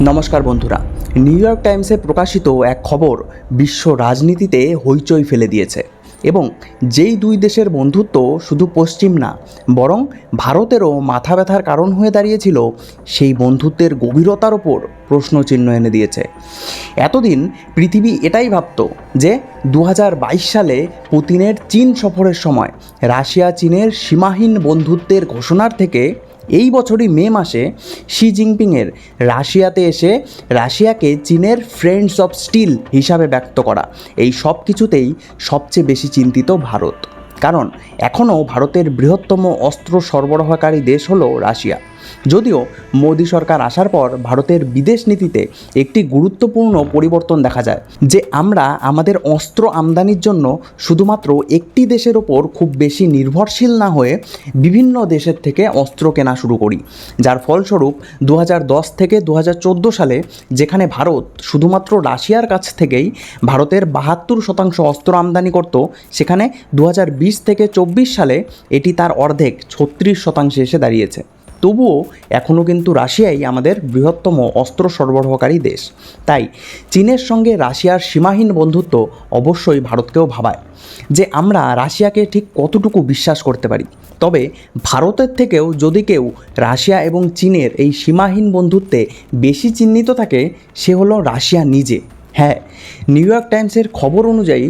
নমস্কার বন্ধুরা, new York টাইমসে প্রকাশিত এক খবর বিশ্ব রাজনীতিতে হইচই ফেলে দিয়েছে এবং যেই দুই দেশের বন্ধুত্ব শুধু পশ্চিম না, বরং ভারতেরও মাথা ব্যথার কারণ হয়ে দাঁড়িয়েছিল, সেই বন্ধুত্বের গভীরতার ওপর প্রশ্নচিহ্ন এনে দিয়েছে। এতদিন পৃথিবী এটাই ভাবত যে দু হাজার বাইশ সালে পুতিনের চীন সফরের সময় রাশিয়া চীনের সীমাহীন বন্ধুত্বের ঘোষণার থেকে এই বছরই মে মাসে শি জিনপিংয়ের রাশিয়াতে এসে রাশিয়াকে চীনের ফ্রেন্ডস অফ স্টিল হিসাবে ব্যক্ত করা। এই সব কিছুতেই সবচেয়ে বেশি চিন্তিত ভারত। কারণ এখনও ভারতের বৃহত্তম অস্ত্র সরবরাহকারী দেশ হল রাশিয়া। যদিও মোদী সরকার আসার পর ভারতের বিদেশ নীতিতে একটি গুরুত্বপূর্ণ পরিবর্তন দেখা যায়, যে আমরা আমাদের অস্ত্র আমদানির জন্য শুধুমাত্র একটি দেশের ওপর খুব বেশি নির্ভরশীল না হয়ে বিভিন্ন দেশের থেকে অস্ত্র কেনা শুরু করি। যার ফলস্বরূপ দু হাজার দশ থেকে দু হাজার চোদ্দ সালে যেখানে ভারত শুধুমাত্র রাশিয়ার কাছ থেকেই ভারতের বাহাত্তর শতাংশ অস্ত্র আমদানি করত, সেখানে দু হাজার বিশ থেকে চব্বিশ সালে এটি তার অর্ধেক ছত্রিশ শতাংশে এসে দাঁড়িয়েছে। তবুও এখনও কিন্তু রাশিয়াই আমাদের বৃহত্তম অস্ত্র সরবরাহকারী দেশ। তাই চীনের সঙ্গে রাশিয়ার সীমাহীন বন্ধুত্ব অবশ্যই ভারতকেও ভাবায় যে আমরা রাশিয়াকে ঠিক কতটুকু বিশ্বাস করতে পারি। তবে ভারতের থেকেও যদি কেউ রাশিয়া এবং চীনের এই সীমাহীন বন্ধুত্বে বেশি চিহ্নিত থাকে, সে হলো রাশিয়া নিজে। হ্যাঁ নিউ ইয়র্ক টাইমসের খবর অনুযায়ী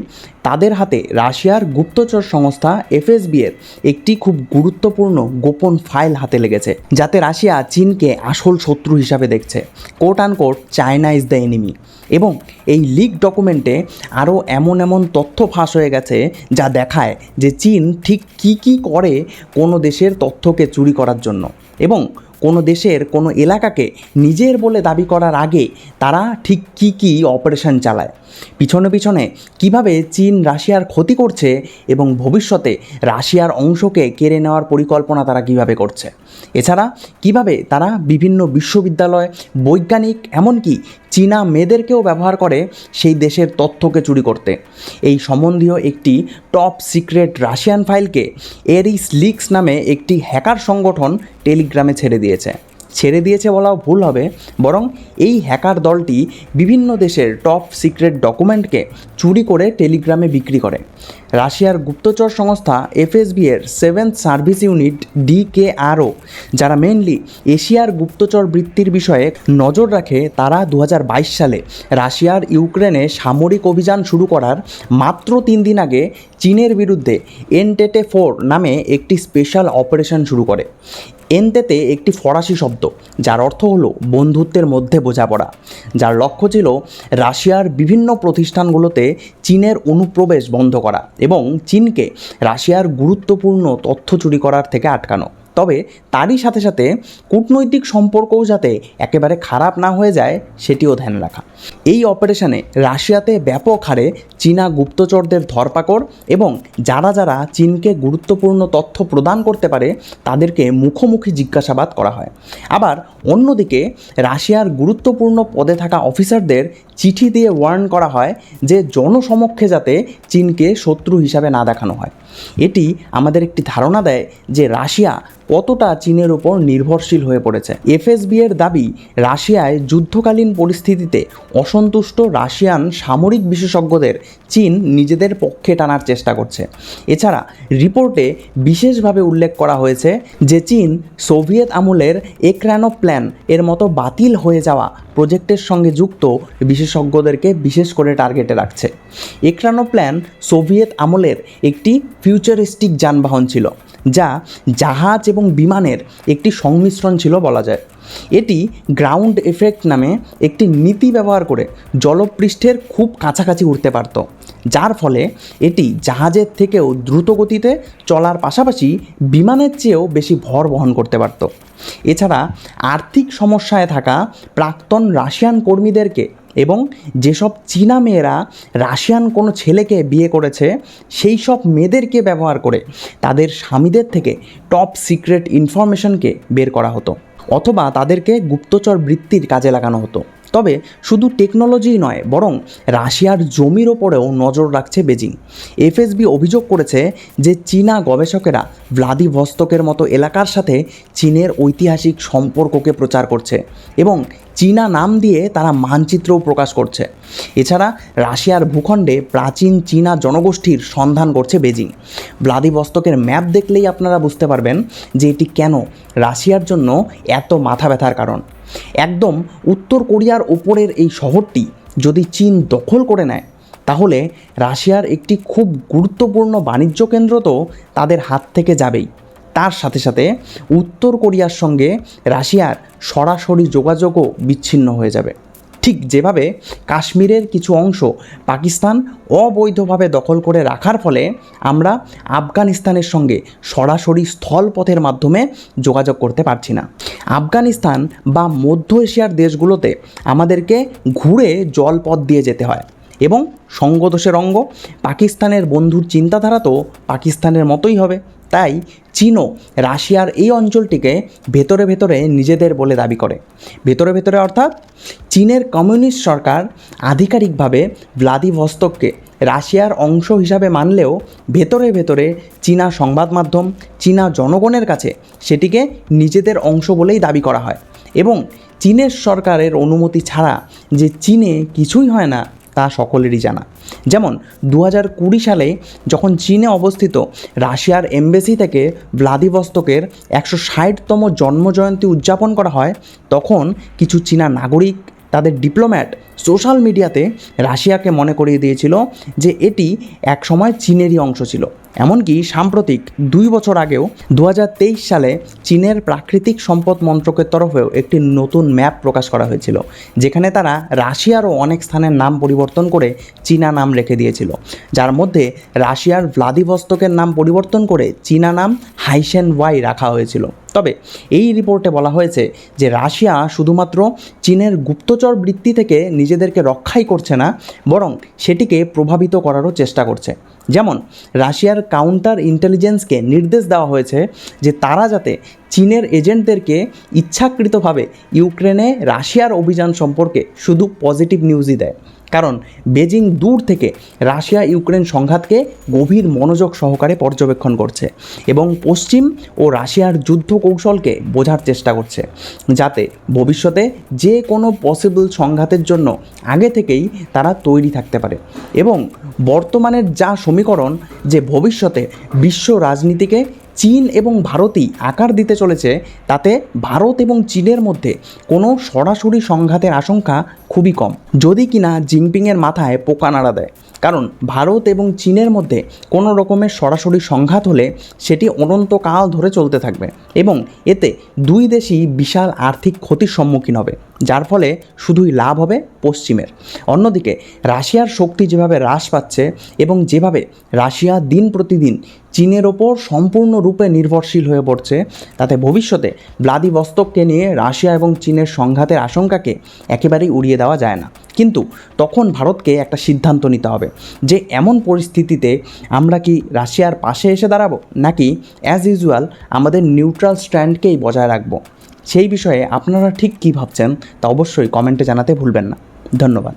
তাদের হাতে রাশিয়ার গুপ্তচর সংস্থা এফএসবি এর একটি খুব গুরুত্বপূর্ণ গোপন ফাইল হাতে লেগেছে, যাতে রাশিয়া চীনকে আসল শত্রু হিসাবে দেখছে। Quote unquote China is the enemy এবং এই লিক ডকুমেন্টে আরও এমন এমন তথ্য ফাঁস হয়ে গেছে, যা দেখায় যে চীন ঠিক কী কী করে কোনো দেশের তথ্যকে চুরি করার জন্য। এবং কোনো দেশের কোনো এলাকাকে নিজের বলে দাবি করার আগে তারা ঠিক কী কী অপারেশন চালায়, পিছনে পিছনে কীভাবে চীন রাশিয়ার ক্ষতি করছে এবং ভবিষ্যতে রাশিয়ার অংশকে কেড়ে নেওয়ার পরিকল্পনা তারা কীভাবে করছে। এছাড়া কীভাবে তারা বিভিন্ন বিশ্ববিদ্যালয়, বৈজ্ঞানিক, এমনকি চীনা মেয়েদেরকেও ব্যবহার করে সেই দেশের তথ্যকে চুরি করতে। এই সম্বন্ধীয় একটি টপ সিক্রেট রাশিয়ান ফাইলকে এরিস লিক্স নামে একটি হ্যাকার সংগঠন টেলিগ্রামে ছেড়ে দিয়েছে। ছেড়ে দিয়েছে বলাও ভুল হবে, বরং এই হ্যাকার দলটি বিভিন্ন দেশের টপ সিক্রেট ডকুমেন্টকে চুরি করে টেলিগ্রামে বিক্রি করে। রাশিয়ার গুপ্তচর সংস্থা এফএসবি এর সেভেন্থ সার্ভিস ইউনিট ডিকেআরও, যারা মেনলি এশিয়ার গুপ্তচর বৃত্তির বিষয়ে নজর রাখে, তারা দু হাজার বাইশ সালে রাশিয়ার ইউক্রেনে সামরিক অভিযান শুরু করার মাত্র তিন দিন আগে চীনের বিরুদ্ধে এনটেটে ফোর নামে একটি স্পেশাল অপারেশন শুরু করে। এনতেতে একটি ফরাসি শব্দ, যার অর্থ হলো বন্ধুত্বের মধ্যে বোঝাপড়া, যার লক্ষ্য ছিল রাশিয়ার বিভিন্ন প্রতিষ্ঠানগুলোতে চীনের অনুপ্রবেশ বন্ধ করা এবং চীনকে রাশিয়ার গুরুত্বপূর্ণ তথ্য চুরি করার থেকে আটকানো। তবে তারই সাথে সাথে কূটনৈতিক সম্পর্কও যাতে একেবারে খারাপ না হয়ে যায়, সেটিও ধ্যান রাখা। এই অপারেশনে রাশিয়াতে ব্যাপক হারে চীনা গুপ্তচরদের ধরপাকড় এবং যারা যারা চীনকে গুরুত্বপূর্ণ তথ্য প্রদান করতে পারে, তাদেরকে মুখোমুখি জিজ্ঞাসাবাদ করা হয়। আবার অন্যদিকে, রাশিয়ার গুরুত্বপূর্ণ পদে থাকা অফিসারদের চিঠি দিয়ে ওয়ার্ন করা হয় যে জনসমক্ষে যাতে চীনকে শত্রু হিসাবে না দেখানো হয়। এটি আমাদের একটি ধারণা দেয় যে রাশিয়া কতটা চীনের উপর নির্ভরশীল হয়ে পড়েছে? এফএসবি এর দাবি, রাশিয়ায় যুদ্ধকালীন পরিস্থিতিতে অসন্তুষ্ট রাশিয়ান সামরিক বিশেষজ্ঞদের চীন নিজেদের পক্ষে টানার চেষ্টা করছে। এছাড়া রিপোর্টে বিশেষভাবে উল্লেখ করা হয়েছে যে চীন সোভিয়েত আমলের একরানো প্ল্যান এর মতো বাতিল হয়ে যাওয়া প্রজেক্টের সঙ্গে যুক্ত বিশেষজ্ঞদেরকে বিশেষ করে টার্গেটে রাখছে। একরানো প্ল্যান সোভিয়েত আমলের একটি ফিউচারিস্টিক যানবাহন ছিল। যা জাহাজ এবং বিমানের একটি সংমিশ্রণ ছিল বলা যায়। এটি গ্রাউন্ড এফেক্ট নামে একটি নীতি ব্যবহার করে জলপৃষ্ঠের খুব কাছাকাছি উঠতে পারত, যার ফলে এটি জাহাজের থেকেও দ্রুত গতিতে চলার পাশাপাশি বিমানের চেয়েও বেশি ভর বহন করতে পারত। এছাড়া আর্থিক সমস্যায় থাকা প্রাক্তন রাশিয়ান কর্মীদেরকে এবং যেসব চীনা মেয়েরা রাশিয়ান কোনো ছেলেকে বিয়ে করেছে, সেই সব মেয়েদেরকে ব্যবহার করে তাদের স্বামীদের থেকে টপ সিক্রেট ইনফরমেশনকে বের করা হতো, অথবা তাদেরকে গুপ্তচর বৃত্তির কাজে লাগানো হতো। তবে শুধু টেকনোলজিই নয়, বরং রাশিয়ার জমির ওপরেও নজর রাখছে বেজিং। এফএসবি অভিযোগ করেছে যে চীনা গবেষকেরা ভ্লাদিভস্তকের মতো এলাকার সাথে চীনের ঐতিহাসিক সম্পর্ককে প্রচার করছে এবং চীনা নাম দিয়ে তারা মানচিত্রও প্রকাশ করছে। এছাড়া রাশিয়ার ভূখণ্ডে প্রাচীন চীনা জনগোষ্ঠীর সন্ধান করছে বেজিং। ভ্লাদিভস্তকের ম্যাপ দেখলেই আপনারা বুঝতে পারবেন যে এটি কেন রাশিয়ার জন্য এত মাথা ব্যথার কারণ। একদম উত্তর কোরিয়ার ওপরের এই শহরটি যদি চীন দখল করে নেয়, তাহলে রাশিয়ার একটি খুব গুরুত্বপূর্ণ বাণিজ্য কেন্দ্র তো তাদের হাত থেকে যাবেই। তার সাথে সাথে উত্তর কোরিয়ার সঙ্গে রাশিয়ার সরাসরি যোগাযোগও বিচ্ছিন্ন হয়ে যাবে। ঠিক যেভাবে কাশ্মীরের কিছু অংশ পাকিস্তান অবৈধভাবে দখল করে রাখার ফলে আমরা আফগানিস্তানের সঙ্গে সরাসরি স্থলপথের মাধ্যমে যোগাযোগ করতে পারছি না। আফগানিস্তান বা মধ্য এশিয়ার দেশগুলোতে আমাদেরকে ঘুরে জলপথ দিয়ে যেতে হয় এবং সঙ্গদোষের অঙ্গ। পাকিস্তানের বন্ধুর চিন্তাধারা তো পাকিস্তানের মতোই হবে। তাই চীনও রাশিয়ার এই অঞ্চলটিকে ভেতরে ভেতরে নিজেদের বলে দাবি করে। ভেতরে ভেতরে অর্থাৎ চীনের কমিউনিস্ট সরকার আধিকারিকভাবে ভ্লাদিভস্তককে রাশিয়ার অংশ হিসাবে মানলেও ভেতরে ভেতরে চীনা সংবাদ মাধ্যম, চীনা জনগণের কাছে সেটিকে নিজেদের অংশ বলেই দাবি করা হয়। এবং চীনের সরকারের অনুমতি ছাড়া যে চীনে কিছুই হয় না তা সকলেরই জানা। যেমন দু কুড়ি সালে যখন চীনে অবস্থিত রাশিয়ার এমবেসি থেকে ভ্লাদিবস্তকের একশো ষাটতম জন্মজয়ন্তী উদযাপন করা হয়, তখন কিছু চীনা নাগরিক তাদের ডিপ্লোম্যাট সোশ্যাল মিডিয়াতে রাশিয়াকে মনে করিয়ে দিয়েছিল যে এটি একসময় চীনেরই অংশ ছিল। এমনকি সাম্প্রতিক দুই বছর আগেও দু হাজার তেইশ সালে চীনের প্রাকৃতিক সম্পদ মন্ত্রকের তরফেও একটি নতুন ম্যাপ প্রকাশ করা হয়েছিল, যেখানে তারা রাশিয়ারও অনেক স্থানের নাম পরিবর্তন করে চীনা নাম রেখে দিয়েছিল। যার মধ্যে রাশিয়ার ভ্লাদিভস্তকের নাম পরিবর্তন করে চীনা নাম হাইসেন ওয়াই রাখা হয়েছিল। তবে এই রিপোর্টে বলা হয়েছে যে রাশিয়া শুধুমাত্র চীনের গুপ্তচর বৃত্তি থেকে নিজেদেরকে রক্ষাই করছে না, বরং সেটিকে প্রভাবিত করারও চেষ্টা করছে। যেমন, রাশিয়ার কাউন্টার ইন্টেলিজেন্সকে নির্দেশ দেওয়া হয়েছে যে তারা যাতে চীনের এজেন্টদেরকে ইচ্ছাকৃতভাবে ইউক্রেনে রাশিয়ার অভিযান সম্পর্কে শুধু পজিটিভ নিউজই দেয়। কারণ বেজিং দূর থেকে রাশিয়া ইউক্রেন সংঘাতকে গভীর মনোযোগ সহকারে পর্যবেক্ষণ করছে এবং পশ্চিম ও রাশিয়ার যুদ্ধ কৌশলকে বোঝার চেষ্টা করছে, যাতে ভবিষ্যতে যে কোনো পসিবল সংঘাতের জন্য আগে থেকেই তারা তৈরি থাকতে পারে এবং বর্তমানের যা সমীকরণ যে ভবিষ্যতে বিশ্ব রাজনীতিকে চীন এবং ভারতই আকার দিতে চলেছে, তাতে ভারত এবং চীনের মধ্যে কোনো সরাসরি সংঘাতের আশঙ্কা খুবই কম। যদি কিনা জিনপিংয়ের মাথায় পোকা নাড়া দেয়। কারণ ভারত এবং চীনের মধ্যে কোনো রকমের সরাসরি সংঘাত হলে সেটি অনন্তকাল ধরে চলতে থাকবে এবং এতে দুই দেশই বিশাল আর্থিক ক্ষতির সম্মুখীন হবে, যার ফলে শুধুই লাভ হবে পশ্চিমের। অন্যদিকে রাশিয়ার শক্তি যেভাবে হ্রাস পাচ্ছে এবং যেভাবে রাশিয়া দিন প্রতিদিন চীনের ওপর সম্পূর্ণরূপে নির্ভরশীল হয়ে পড়ছে, তাতে ভবিষ্যতে ভ্লাদিভস্তককে নিয়ে রাশিয়া এবং চীনের সংঘাতের আশঙ্কাকে একেবারেই উড়িয়ে দেওয়া যায় না। কিন্তু তখন ভারতকে একটা সিদ্ধান্ত নিতে হবে যে এমন পরিস্থিতিতে আমরা কি রাশিয়ার পাশে এসে দাঁড়াবো নাকি অ্যাজ ইউজুয়াল আমাদের নিউট্রাল স্ট্যান্ডকেই বজায় রাখব? সেই বিষয়ে আপনারা ঠিক কী ভাবছেন তা অবশ্যই কমেন্টে জানাতে ভুলবেন না। ধন্যবাদ।